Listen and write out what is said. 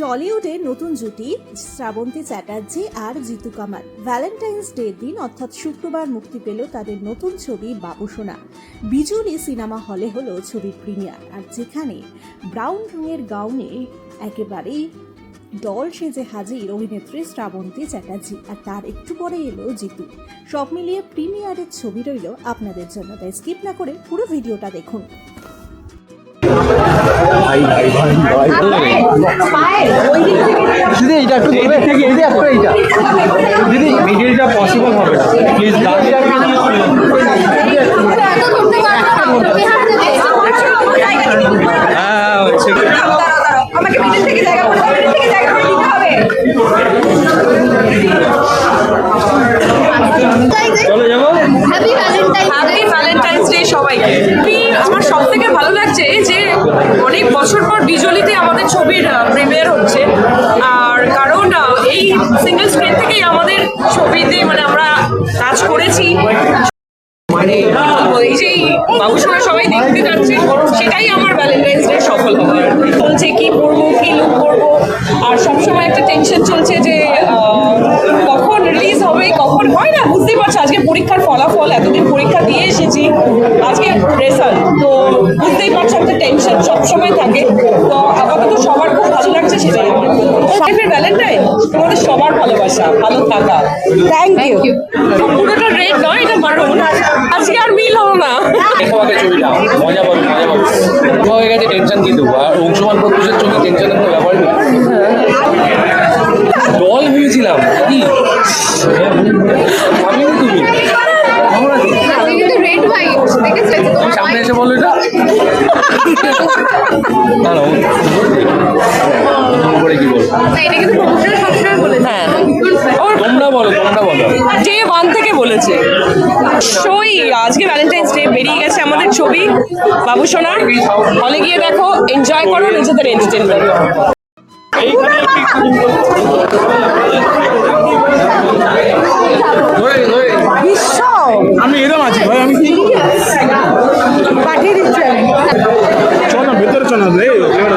বলিউডের নতুন জুটি, শ্রাবন্তী চ্যাটার্জি আর জিতু কামাল। ভ্যালেন্টাইন্স ডে দিন অর্থাৎ শুক্রবার মুক্তি পেল তাদের নতুন ছবি বাবুসোনা বিজুলি সিনেমা হলে হলো ছবির প্রিমিয়ার। আর যেখানে ব্রাউন রঙের গাউনে একেবারেই ডল সেজে হাজির অভিনেত্রী শ্রাবন্তী চ্যাটার্জি। আর তার একটু পরে এলো জিতু। সব মিলিয়ে প্রিমিয়ারের ছবি রইল আপনাদের জন্য। তাই স্কিপ না করে পুরো ভিডিওটা দেখুন। দিদি এইটা একটু দিদি একটু এইটা দিদি যে অনেক বছর পর বিজলিতে আমাদের ছবির প্রিমিয়ার হচ্ছে। আর কারণ এই সিঙ্গেল থেকেই আমাদের ছবিতে মানে আমরা কাজ করেছি। মানে এই যে বাবুসোনা সবাই দেখতে যাচ্ছে, সেটাই আমার ভ্যালেন্টাইন্স ডে সফল হওয়ার। কি পরবো, কি লুক পরবো, আর সবসময় একটা টেনশন চলছে যে আহ, কখন রিলিজ হবে কখন হয় না বুঝতেই পারছ আজকে পরীক্ষার ফলাফল এতদিন পরীক্ষা দিয়ে এসেছি আজকে রেজাল্ট তো বুঝতেই পারছ একটা টেনশন সবসময় থাকে। তো আপাতত সবার খুব ভালো লাগছে সেটাই। আমার ভ্যালেন্টাইন তোমাদের সবার ভালোবাসা ভালো থাকা। থ্যাংক ইউ পুরোটা রেড নয় এটা মারুন আজকে আর মিল হলো না মজা পাবে মজা পাবে তোমার হয়ে গেছে টেনশন কিন্তু আর অংশমান প্রত্যুষের ছবি টেনশনের কোনো ব্যাপার নেই। দল ভেবেছিলাম কি ভাবিনি তুমি আমরা কি? আমি কিন্তু রেড হোয়াইট দেখেছ তুমি সামনে এসে বলল এটা করে কি বলব? হ্যাঁ। তোমরা বলো তোমরা বলো। ডে ওয়ান থেকে বলেছে। সই আজকে ভ্যালেন্টাইন্স ডে বেরিয়ে গেছে আমাদের ছবি। বাবু সোনা হলে গিয়ে দেখো এনজয় করো নিজেদের এন্টারটেনমেন্ট আমি এরম আছি ভাই আমি কি পাঠিয়ে দিচ্ছি আমি চল না ভেতরে চল না